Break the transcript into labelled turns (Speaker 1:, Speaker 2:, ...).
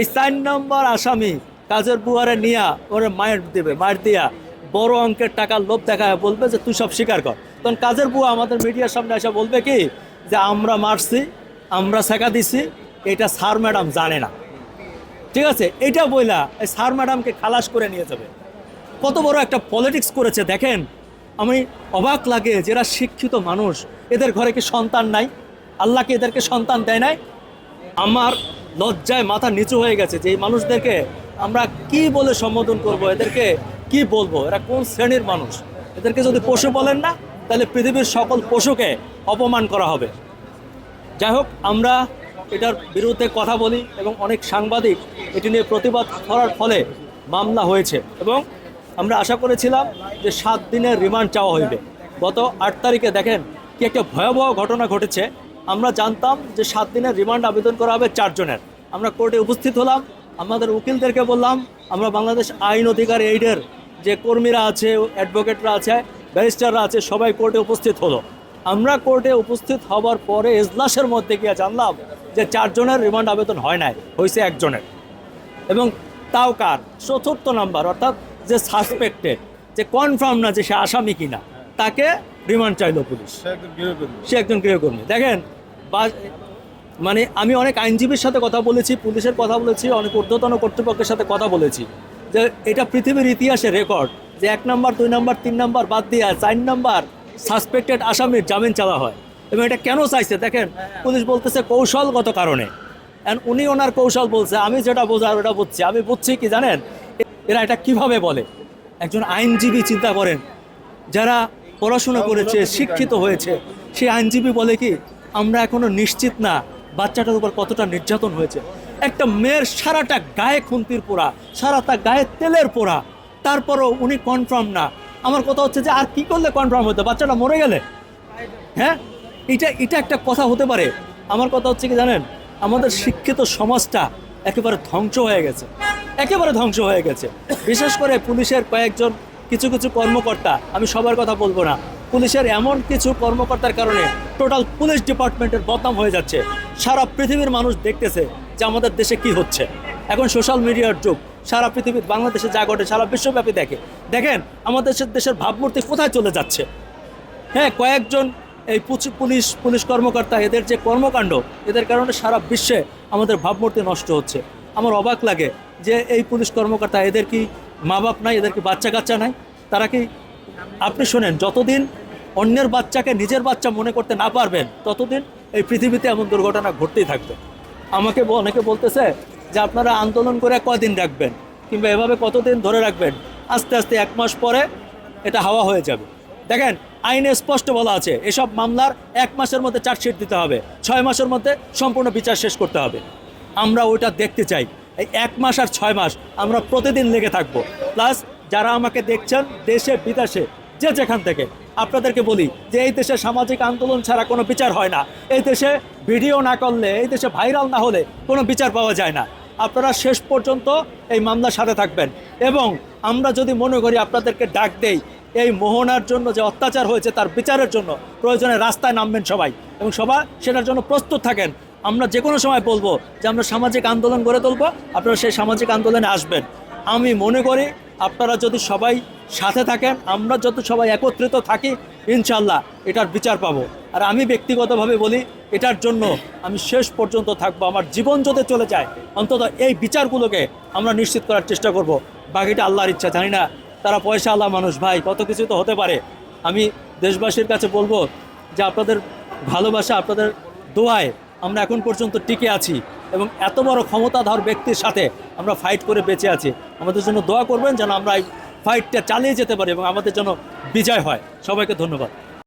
Speaker 1: এই চার নম্বর আসামি কাজের বুয়ারে নিয়া ওরে মায়ের দেবে, মায়ের দিয়া বড় অঙ্কের টাকার লোভ দেখায়, বলবে যে তুই সব স্বীকার কর। তখন কাজের বুয়া আমাদের মিডিয়ার সামনে এসে বলবে কি, যে আমরা মারছি, আমরা শেখা দিছি, এটা স্যার ম্যাডাম জানে না। ঠিক আছে? এটা বইলা এই স্যার ম্যাডামকে খালাস করে নিয়ে যাবে। কত বড় একটা পলিটিক্স করেছে, দেখেন? আমি অবাক লাগে যারা শিক্ষিত মানুষ। এদের ঘরে কি সন্তান নাই? আল্লাহকে এদেরকে সন্তান দেয় নাই? আমার লজ্জায় মাথা নিচু হয়ে গেছে যে এই মানুষদেরকে আমরা কি বলে সম্বোধন করব? এদেরকে কি বলব? এরা কোন শ্রেণির মানুষ? এদেরকে যদি পশু বলেন না, তাহলে পৃথিবীর সকল পশুকে অপমান করা হবে। যাই হোক, আমরা এটার বিরুদ্ধে কথা বলি এবং অনেক সাংবাদিক এটি নিয়ে প্রতিবাদ করার ফলে মামলা হয়েছে এবং আমরা আশা করেছিলাম যে সাত দিনের রিমান্ড চাওয়া হইবে। গত আট তারিখে দেখেন কি একটা ভয়াবহ ঘটনা ঘটেছে। আমরা জানতাম যে সাত দিনের রিমান্ড আবেদন করা হবে চারজনের। আমরা কোর্টে উপস্থিত হলাম আমাদের উকিলদেরকে বললাম আমরা বাংলাদেশ আইন অধিকার এইডের যে কর্মীরা আছে অ্যাডভোকেটরা আছে ব্যারিস্টাররা আছে সবাই কোর্টে উপস্থিত হলো। আমরা কোর্টে উপস্থিত হবার পরে এজলাসের মধ্যে গিয়ে জানলাম যে চারজনের রিমান্ড আবেদন হয় নাই হয়েছে একজনের। এবং তাও কার? চতুর্থ নাম্বার অর্থাৎ যে সাসপেক্টেড যে কনফার্ম না যে সে আসামি কিনা তাকে রিমান্ড চাইলো পুলিশ। সে একজন গৃহকর্মী। দেখেন মানে আমি অনেক আইনজীবীর সাথে কথা বলেছি, পুলিশের কথা বলেছি, অনেক ঊর্ধ্বতন কর্তৃপক্ষের সাথে কথা বলেছি। যে এটা পৃথিবীর ইতিহাসে রেকর্ড যে এক নম্বর, দুই নম্বর, তিন নম্বর বাদ দিয়ে চার নম্বর সাসপেক্টেড আসামির জামিন চাওয়া হয়। এবং এটা কেন চাইছে? দেখেন, পুলিশ বলতেছে কৌশলগত কারণে। অ্যান্ড উনি ওনার কৌশল বলছে, আমি যেটা বোঝার ওটা বুঝছি। আমি বুঝছি কি জানেন? এরা এটা কীভাবে বলে? একজন আইনজীবী চিন্তা করেন, যারা পড়াশোনা করেছে, শিক্ষিত হয়েছে, সেই আইনজীবী বলে কি, আমরা এখনও নিশ্চিত না বাচ্চাটার উপর কতটা নির্যাতন হয়েছে। একটা মেয়ের সারাটা গায়ে খুন্তির পোড়া, সারাটা গায়ে তেলের পোড়া, তারপরও উনি কনফার্ম না। আমার কথা হচ্ছে যে, আর কি করলে কনফার্ম হতো? বাচ্চাটা মরে গেলে? হ্যাঁ? এটা এটা একটা কথা হতে পারে। আমার কথা হচ্ছে কি জানেন? আমাদের শিক্ষিত সমাজটা একেবারে ধ্বংস হয়ে গেছে। একেবারে ধ্বংস হয়ে গেছে। বিশেষ করে পুলিশের কয়েকজন কিছু কিছু কর্মকর্তা, আমি সবার কথা বলব না। পুলিশের এমন কিছু কর্মকর্তার কারণে টোটাল পুলিশ ডিপার্টমেন্টের বদনাম হয়ে যাচ্ছে। সারা পৃথিবীর মানুষ দেখতেছে যে আমাদের দেশে কি হচ্ছে। এখন সোশ্যাল মিডিয়ার যুগ, সারা পৃথিবীর, বাংলাদেশে যা ঘটে, সারা বিশ্বব্যাপী দেখে। দেখেন, আমাদের দেশের ভাবমূর্তি কোথায় চলে যাচ্ছে? হ্যাঁ কয়েকজন এই পুলিশ পুলিশ কর্মকর্তা, এদের যে কর্মকাণ্ড, এদের কারণে সারা বিশ্বে আমাদের ভাবমূর্তি নষ্ট হচ্ছে। আমার অবাক লাগে যে এই পুলিশ কর্মকর্তা, এদের কি মা বাপ নাই এদের কি বাচ্চা কাচ্চা নাই। তারা কি, আপনি শোনেন, যতদিন অন্যের বাচ্চাকে নিজের বাচ্চা মনে করতে না পারবেন, ততদিন এই পৃথিবীতে এমন দুর্ঘটনা ঘটতেই থাকবে। আমাকে অনেকে বলতেছে যে আপনারা আন্দোলন করে কয়দিন রাখবেন, কিংবা এভাবে কতদিন ধরে রাখবেন, আস্তে আস্তে এক মাস পরে এটা হাওয়া হয়ে যাবে। দেখেন, আইনে স্পষ্ট বলা আছে, এসব মামলার এক মাসের মধ্যে চার্জশিট দিতে হবে, ছয় মাসের মধ্যে সম্পূর্ণ বিচার শেষ করতে হবে। আমরা ওইটা দেখতে চাই। এই এক মাস আর ছয় মাস আমরা প্রতিদিন লেগে থাকব। প্লাস যারা আমাকে দেখছেন দেশে, বিদেশে, যে যেখান থেকে, আপনাদেরকে বলি যে এই দেশে সামাজিক আন্দোলন ছাড়া কোনো বিচার হয় না। এই দেশে ভিডিও না করলে, এই দেশে ভাইরাল না হলে কোনো বিচার পাওয়া যায় না। আপনারা শেষ পর্যন্ত এই মামলার সাথে থাকবেন। এবং আমরা যদি মনে করি আপনাদেরকে ডাক দেই, এই মোহনার জন্য যে অত্যাচার হয়েছে তার বিচারের জন্য প্রয়োজনে রাস্তায় নামবেন সবাই। এবং সবাই সেটার জন্য প্রস্তুত থাকেন। আমরা যে কোনো সময় বলব যে আমরা সামাজিক আন্দোলন গড়ে তুলবো, আপনারা সেই সামাজিক আন্দোলনে আসবেন। আমি মনে করি আপনারা যদি সবাই সাথে থাকেন, আমরা যত সবাই একত্রিত থাকি ইনশাল্লাহ এটার বিচার পাবো। আর আমি ব্যক্তিগতভাবে বলি, এটার জন্য আমি শেষ পর্যন্ত থাকব। আমার জীবন যদি চলে যায়, অন্তত এই বিচারগুলোকে আমরা নিশ্চিত করার চেষ্টা করব। বাকিটা আল্লাহর ইচ্ছা, জানি না, তারা পয়সা আল্লাহ মানুষ, ভাই, কত কিছু তো হতে পারে। আমি দেশবাসীর কাছে বলব যে আপনাদের ভালোবাসা, আপনাদের দোয়ায় আমরা এখন পর্যন্ত টিকে আছি এবং এত বড় ক্ষমতাধর ব্যক্তির সাথে আমরা ফাইট করে বেঁচে আছি। আমাদের জন্য দোয়া করবেন যেন আমরা এই ফাইটটা চালিয়ে যেতে পারি এবং আমাদের জন্য বিজয় হয়। সবাইকে ধন্যবাদ।